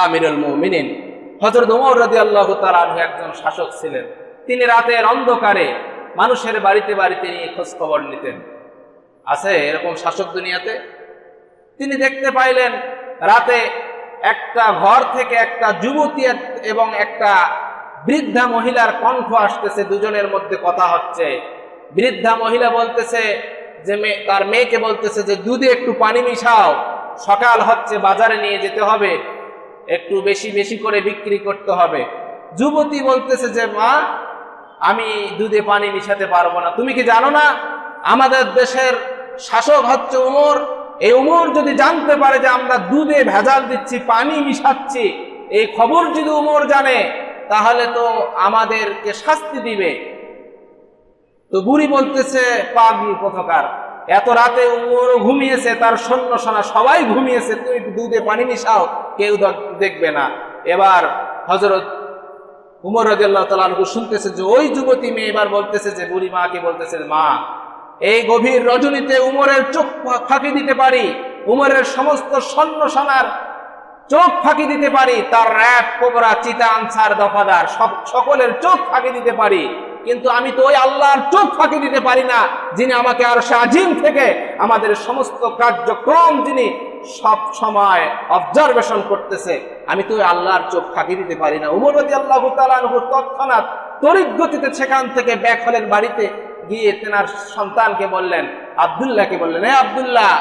আমিরুল মুমিনিন। হজরত উমর রাজি আল্লাহ তালু একজন শাসক ছিলেন। তিনি রাতের অন্ধকারে মানুষের বাড়িতে বাড়িতে নিয়ে খোঁজ খবর নিতেন। আছে এরকম শাসক দুনিয়াতে? তিনি দেখতে পাইলেন রাতে একটা ঘর থেকে একটা যুবতী এবং একটা বৃদ্ধা মহিলার কণ্ঠ আসতেছে, দুজনের মধ্যে কথা হচ্ছে। বৃদ্ধা মহিলা বলতেছে যে মেয়ে তার মেয়েকে বলতেছে যে, দুধে একটু পানি মিশাও, সকাল হচ্ছে, বাজারে নিয়ে যেতে হবে। একটু বেশি বেশি করে বিক্রি করতে হবে। যুবতী বলতেছে যে, মা, আমি দুধে পানি মিশাতে পারব না। তুমি কি জানো না, আমাদের দেশের শাসক হচ্ছে উমর। এই উমর যদি জানতে পারে যে আমরা দুধে ভেজাল দিচ্ছি, পানি মিশাচ্ছি, এই খবর যদি উমর জানে, তাহলে তো আমাদেরকে শাস্তি দিবে। তো বুড়ি বলতেছে, পাগল কোথকার, এত রাতে উমরও ঘুমিয়েছে, তার সৈন্য সোনা সবাই ঘুমিয়েছে, তুমি দুধে পানি মিশাও। কেউ দেখ- দেখবে না। এবার হজরত উমর রাজিয়াল্লাহ তালু শুনতেছে যে ওই যুবতী মেয়ে এবার বলতেছে যে, বুড়ি মাকে বলতেছে, মা, এই গভীর রজনীতে উমরের চোখ ফাঁকি দিতে পারি, উমরের সমস্ত সৈন্য সোনার চোখ ফাঁকি দিতে পারি, তার র্যাপ কোবরা, চিতা, আনসার, দফাদার, সব সকলের চোখ ফাঁকি দিতে পারি, কিন্তু আমি তো ওই আল্লাহর চোখ ফাঁকি দিতে পারি না, যিনি আমাকে আর সাজিম থেকে আমাদের সমস্ত কার্যক্রম যিনি সব সময় অবজারভেশন করতেছে। আমি তো আল্লাহর চোখ ফাঁকি দিতে পারি না। উমরবতী আল্লাহ তালানহুর তৎক্ষণাৎ তড়িৎ গতিতে সেখান থেকে ব্যাক বাড়িতে গিয়ে তেনার সন্তানকে বললেন, আবদুল্লাহকে বললেন হ্যাঁ আবদুল্লাহ,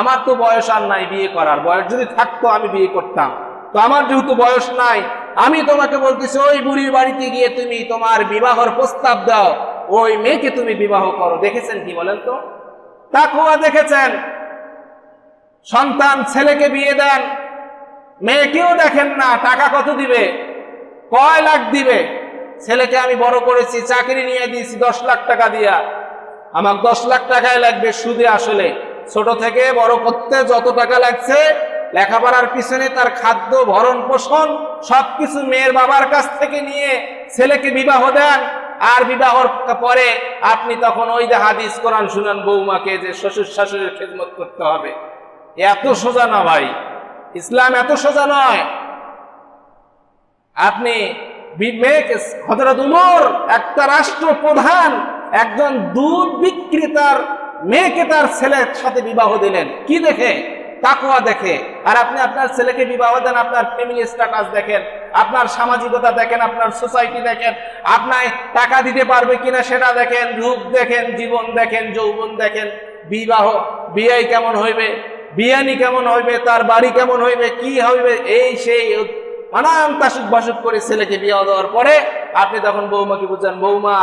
আমার তো বয়স আর নাই বিয়ে করার। বয়স যদি থাকতো আমি বিয়ে করতাম। তো আমার যেহেতু বয়স নাই, আমি তোমাকে বলতেছি, ওই বুড়ির বাড়িতে গিয়ে তুমি তোমার বিবাহর প্রস্তাব দাও। ওই মেয়েকে তুমি বিবাহ করো। দেখেছেন কি বলেন তো? তাকুয়া দেখেছেন। সন্তান ছেলেকে বিয়ে দেন, মেয়েকেও দেখেন না, টাকা কত দিবে, কয় লাখ দিবে। ছেলেকে আমি বড় করেছি, চাকরি নিয়ে দিয়েছি দশ লাখ টাকা দিয়া। আমার দশ লাখ টাকায় লাগবে সুদে আসলে। ছোট থেকে বড় করতে যত টাকা লাগছে, লেখাপড়ার পিছনে তার খাদ্য, ভরণ পোষণ, সবকিছু মেয়ের বাবার কাছ থেকে নিয়ে ছেলেকে বিবাহ দেন। আর বিবাহর পরে আপনি তখন ওই যে হাদিস কোরআন শুনান বৌমাকে যে শ্বশুর শাশুড়ির খেদমত করতে হবে। এত সোজা না ভাই। ইসলাম এত সোজা নয়। আপনি হজরত উমর, একটা রাষ্ট্রপ্রধান, একজন দুধ বিক্রেতার মেয়েকে তার ছেলের সাথে বিবাহ দিলেন। কি দেখে? তাকুয়া দেখে। আর আপনি আপনার ছেলেকে বিবাহ দেন, আপনার ফ্যামিলি স্ট্যাটাস দেখেন, আপনার সামাজিকতা দেখেন, আপনার সোসাইটি দেখেন আপনার টাকা দিতে পারবে কিনা সেটা দেখেন, রূপ দেখেন, জীবন দেখেন, যৌবন দেখেন, বিবাহ, বিয়ে কেমন হইবে? বিয়ানি কেমন হইবে, তার বাড়ি কেমন হইবে, কি হইবে, এই সেই নানান তাসুক বাসুক করে ছেলেকে বিয়ে দেওয়ার পরে আপনি তখন বৌমাকে বুঝছেন বৌমা,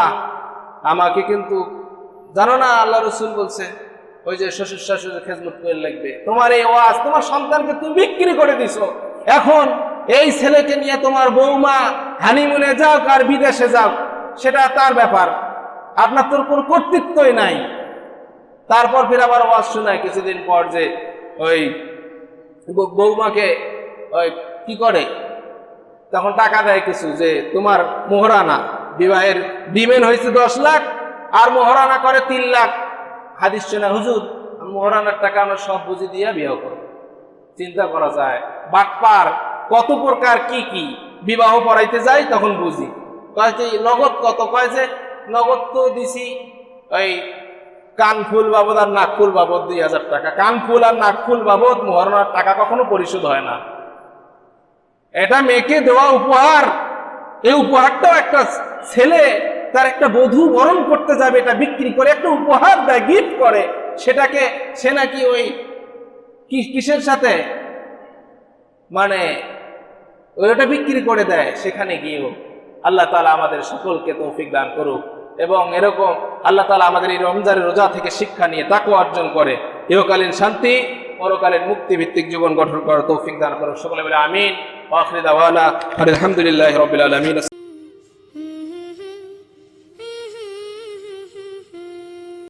আমাকে কিন্তু জানো না, আল্লাহ রসুল বলছে, ওই যে শ্বশুর শাশুড়ি খেজমত করে লাগবে, তোমার এই ওয়াজ, তোমার সন্তানকে তুমি বিক্রি করে দিছো। এখন এই ছেলেকে নিয়ে তোমার বৌমা হানিমুনে যাও আর বিদেশে যাও সেটা তার ব্যাপার। আপনার তোর কোনো কর্তৃত্বই নাই। তারপর ফের আবার ওয়াজ শোনায় কিছুদিন পর যে ওই বৌমাকে ওই কি করে? তখন টাকা দেয় কিছু যে তোমার মোহরানা, বিবাহের ডিমেন হয়েছে দশ লাখ আর মোহরানা করে তিন লাখ। হাদিস শোনা হুজুর মোহরানার টাকা আমরা সব বুঝে দিয়ে বিয়ে করো চিন্তা করা যায়, বাটপার কত প্রকার কি কি বিবাহ পড়াইতে যাই তখন বুঝি। কয় যে, নগদ কত? কয় যে, নগদ তো দিছি, ওই কানফুল বাবদ আর নাকফুল বাবদ দুই হাজার টাকা। কানফুল আর নাকফুল বাবদ মোহরানার টাকা কখনো পরিশোধ হয় না। এটা মেয়েকে দেওয়া উপহার। এই উপহারটাও একটা ছেলে, তার একটা বধূ বরণ করতে যাবে, এটা বিক্রি করে, একটা উপহার দেয় গিফট করে। সেটাকে সে নাকি ওই কিসের সাথে? মানে ওইটা বিক্রি করে দেয়, সেখানে গিয়েও। আল্লাহ তালা আমাদের সকলকে তৌফিক দান করুক এবং এরকম আল্লাহ তালা আমাদের এই রমজানের রোজা থেকে শিক্ষা নিয়ে তাকে অর্জন করে। ইহকালীন শান্তি পরকালীন মুক্তিভিত্তিক জীবন গঠন করার তৌফিক দান করুক সকলে বলে আমিন। আলহামদুলিল্লাহ রবিল